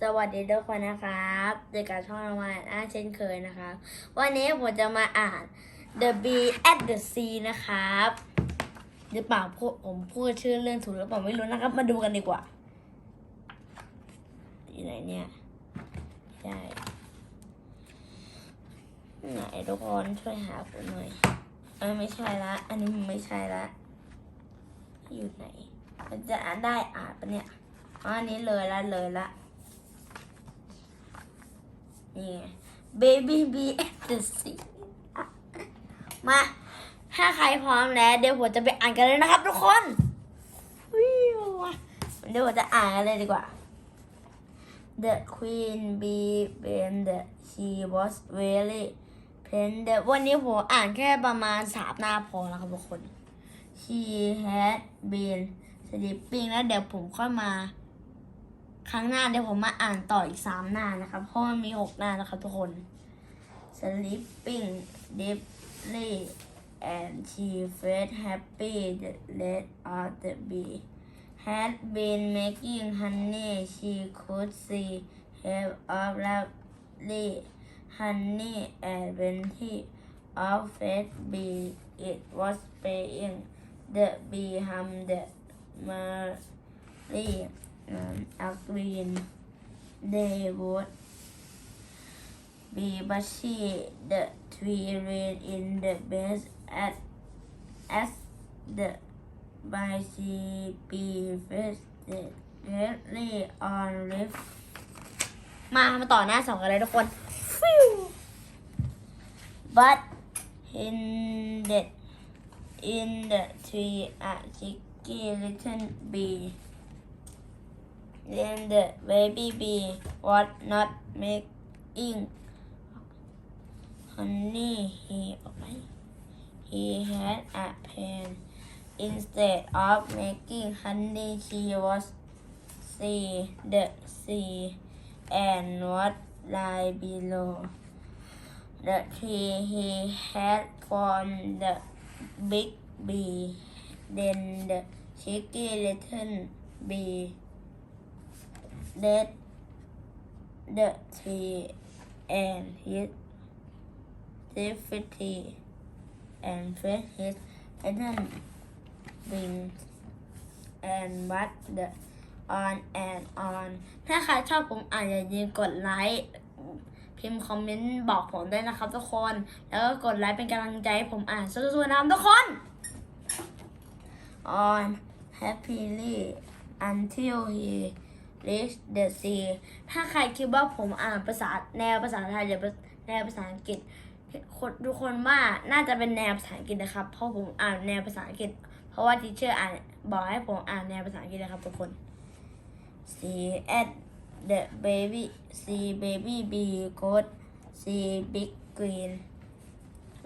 สวัสดีทุกคนนะครับเจอกับช่องเรามาอ่านเช่นเคยนะครับ วันนี้ผมจะมาอ่าน The B at the Sea นะครับหรือเปล่าผมพูดชื่อเรื่องถูกหรือเปล่าไม่รู้นะครับ มาดูกันดีกว่า อยู่ไหนเนี่ยใช่ไหนทุกคนช่วยหาผมหน่อยเออไม่ใช่ละ อันนี้มันไม่ใช่ละ อยู่ไหน มันจะได้อ่านปะเนี่ยอันนี้เลยละเลยละ นี่ไง baby be at the sea มา ถ้าใครพร้อมแล้ว เดี๋ยวผมจะไปอ่านกันเลยนะครับทุกคนวิวเดี๋ยวผมจะอ่านกันเลยดีกว่า The queen bee when the she was very tender วันนี้ผมอ่านแค่ประมาณสามหน้าพอแล้วครับทุกคน she had been sleeping แล้วเดี๋ยวผมค่อยมา ครั้งหน้าเดี๋ยวผมมาอ่านต่ออีกสามหน้านะครับ เพราะมันมีหกหน้านะครับทุกคน sleeping deeply and she felt happy the rest of the bee had been making honey she could see have of lovely honey and plenty of fat bee it was paying the bee hummed the um, a green they would be bushy the tree ran in the best at as the by she be rested gently on leaf มามาต่อหน้าสองกันเลยทุกคน but in the in the tree a chicky little bee then the baby bee was not making honey. He he had a pen. Instead of making honey he was see the sea and what lie below. The tree he had formed the big bee. Then the cheeky little bee led the tree and his safety and fed his little wings and what the on and on ถ้าใครชอบผมอ่านอย่าลืมกดไลค์พิมพ์คอมเมนต์บอกผมด้วยนะครับทุกคน แล้วก็กดไลค์เป็นกำลังใจให้ผมอ่านสู้ๆนะครับทุกคน on happily until he reached the sea ถ้าใครคิดว่าผมอ่านภาษาแนวภาษาไทยหรือแนวภาษาอังกฤษคนทุกคนว่าน่าจะเป็นแนวภาษาอังกฤษนะครับ เพราะผมอ่านแนวภาษาอังกฤษ เพราะว่าทีเชอร์อ่านบอกให้ผมอ่านแนวภาษาอังกฤษนะครับทุกคน see at the baby see baby bee goat see big green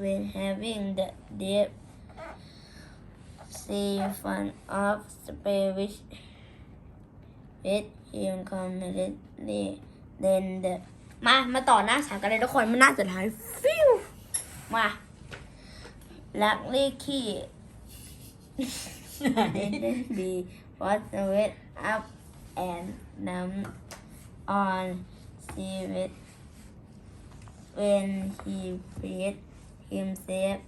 when having the deep see fun of space with him completely then the มา มาต่อหน้าฉากกันเลยทุกคน มันน่าจะท้ายฟิวมาลักลี่ขี้ didn't be what wet up and numb on see it when he freed himself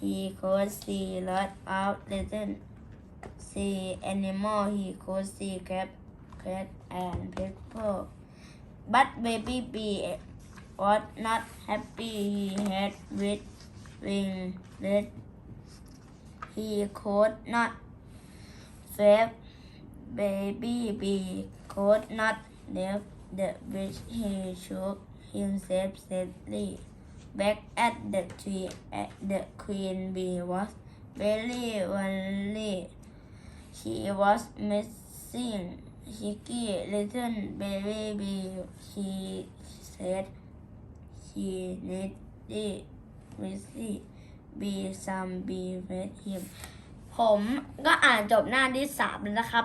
he could see lot of little sea animal he could see crab cat and people but baby bee was not happy. He had with wing that he could not save baby. Bee could not leave the bridge he shook himself sadly. Back at the tree at the queen bee was very worried she was missing Chicky, little baby bee, she said she needed Missy be some bee with him ผมก็อ่านจบหน้าที่สามแล้วนะครับ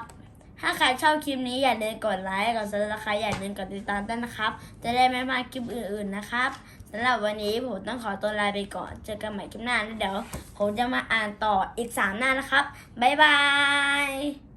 ถ้าใครชอบคลิปนี้อย่าลืมกดไลค์กดซับสไครต์อย่าลืมกดติดตามด้วยนะครับ จะได้ไม่พลาดคลิปอื่นๆนะครับสำหรับวันนี้ผมต้องขอตัวลาไปก่อน เจอกันใหม่คลิปหน้าแล้วเดี๋ยว ผมจะมาอ่านต่ออีกสามหน้านะครับ บ๊ายบาย